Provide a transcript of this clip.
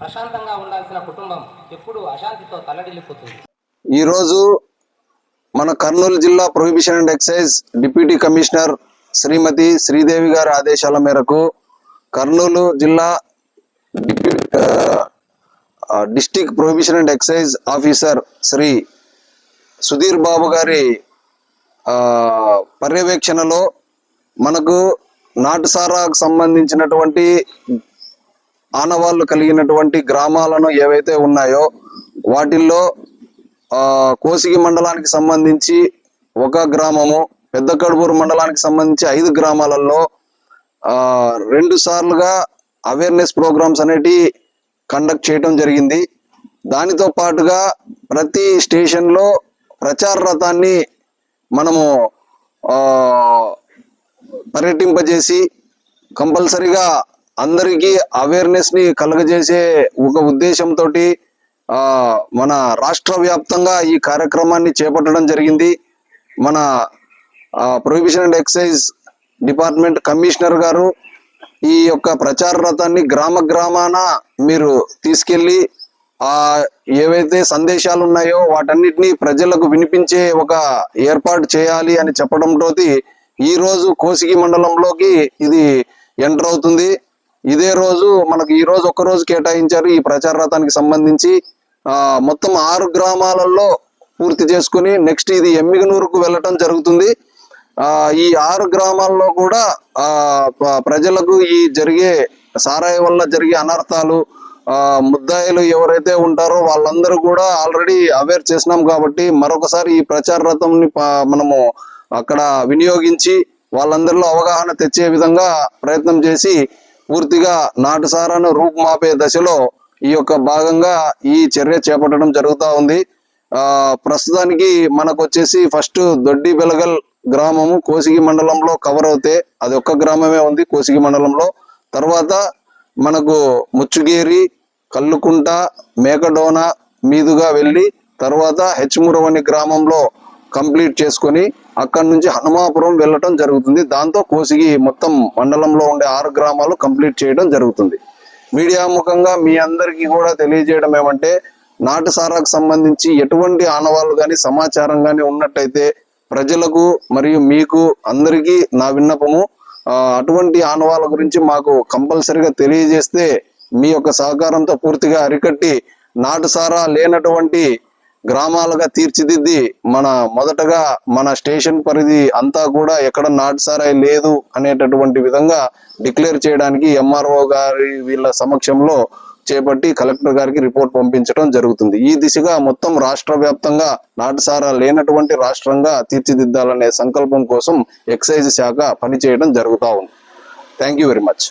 ప్రశాంతంగా ఉండాల్సిన కుటుంబం ఎప్పుడు అశాంతితో తల్లడిల్లిపోతుంది. ఈరోజు మన కర్నూలు జిల్లా prohibition and excise deputy commissioner Srimati Sridevi గారి ఆదేశాల మేరకు కర్నూలు జిల్లా district prohibition and excise officer Shri Sudheer Babu గారి పర్యవేక్షణలో మనకు నాటుసారాకు సంబంధించినటువంటి ఆనవాళ్ళు కలిగినటువంటి గ్రామాలను ఏవైతే ఉన్నాయో వాటిల్లో కోసిగి మండలానికి సంబంధించి ఒక గ్రామము పెద్ద కడుపూరు మండలానికి సంబంధించి ఐదు గ్రామాలలో రెండు సార్లుగా అవేర్నెస్ ప్రోగ్రామ్స్ అనేటి కండక్ట్ చేయడం జరిగింది. దానితో పాటుగా ప్రతి స్టేషన్లో ప్రచార రథాన్ని మనము పర్యటింపజేసి కంపల్సరిగా అందరికీ అవేర్నెస్ని కలుగజేసే ఒక ఉద్దేశంతో మన రాష్ట్ర వ్యాప్తంగా ఈ కార్యక్రమాన్ని చేపట్టడం జరిగింది. మన prohibition and excise department commissioner గారు ఈ యొక్క ప్రచార రథాన్ని గ్రామ గ్రామాన మీరు తీసుకెళ్ళి ఆ ఏవైతే సందేశాలు ఉన్నాయో వాటన్నిటిని ప్రజలకు వినిపించే ఒక ఏర్పాటు చేయాలి అని చెప్పడంతో ఈ రోజు కోసిగి మండలంలోకి ఇది ఎంటర్ అవుతుంది. ఇదే రోజు మనకు ఈ రోజు ఒక్క రోజు కేటాయించారు ఈ ప్రచార రథానికి సంబంధించి మొత్తం ఆరు గ్రామాలలో పూర్తి చేసుకుని నెక్స్ట్ ఇది ఎమ్మిగనూరుకు వెళ్ళటం జరుగుతుంది. ఈ ఆరు గ్రామాల్లో కూడా ప్రజలకు ఈ జరిగే సారాయి వల్ల జరిగే అనర్థాలు ముద్దాయిలు ఎవరైతే ఉంటారో వాళ్ళందరూ కూడా ఆల్రెడీ అవేర్ చేసినాం కాబట్టి మరొకసారి ఈ ప్రచార రథంని మనము అక్కడ వినియోగించి వాళ్ళందరిలో అవగాహన తెచ్చే విధంగా ప్రయత్నం చేసి పూర్తిగా నాటుసారాను రూపుమాపే దశలో ఈ యొక్క భాగంగా ఈ చర్య చేపట్టడం జరుగుతూ ఉంది. ఆ ప్రస్తుతానికి మనకు వచ్చేసి ఫస్ట్ దొడ్డి బెలగల్ గ్రామము కోసిగి మండలంలో కవర్ అవుతే అది ఒక్క గ్రామమే ఉంది కోసిగి మండలంలో. తర్వాత మనకు ముచ్చుగేరి కల్లుకుంట మేకడోన మీదుగా వెళ్ళి తర్వాత హెచ్మురవని గ్రామంలో కంప్లీట్ చేసుకొని అక్కడి నుంచి హనుమాపురం వెళ్ళటం జరుగుతుంది. దాంతో కోసిగి మొత్తం మండలంలో ఉండే ఆరు గ్రామాలు కంప్లీట్ చేయడం జరుగుతుంది. మీడియా ముఖంగా మీ అందరికీ కూడా తెలియజేయడం ఏమంటే నాటు సారాకు సంబంధించి ఎటువంటి ఆనవాళ్ళు కానీ సమాచారం కానీ ఉన్నట్టయితే ప్రజలకు మరియు మీకు అందరికీ నా విన్నపము అటువంటి ఆనవాళ్ళ గురించి మాకు కంపల్సరిగా తెలియజేస్తే మీ యొక్క సహకారంతో పూర్తిగా అరికట్టి నాటు సారా లేనటువంటి గ్రామాలుగా తీర్చిదిద్ది మన మొదటగా మన స్టేషన్ పరిధి అంతా కూడా ఎక్కడ నాటుసారాయి లేదు అనేటటువంటి విధంగా డిక్లేర్ చేయడానికి ఎంఆర్ఓ గారి వీళ్ళ సమక్షంలో చేపట్టి కలెక్టర్ గారికి రిపోర్ట్ పంపించడం జరుగుతుంది. ఈ దిశగా మొత్తం రాష్ట్ర వ్యాప్తంగా నాటుసారా లేనటువంటి రాష్ట్రంగా తీర్చిదిద్దాలనే సంకల్పం కోసం ఎక్సైజ్ శాఖ పనిచేయడం జరుగుతూ ఉంది. Thank you very much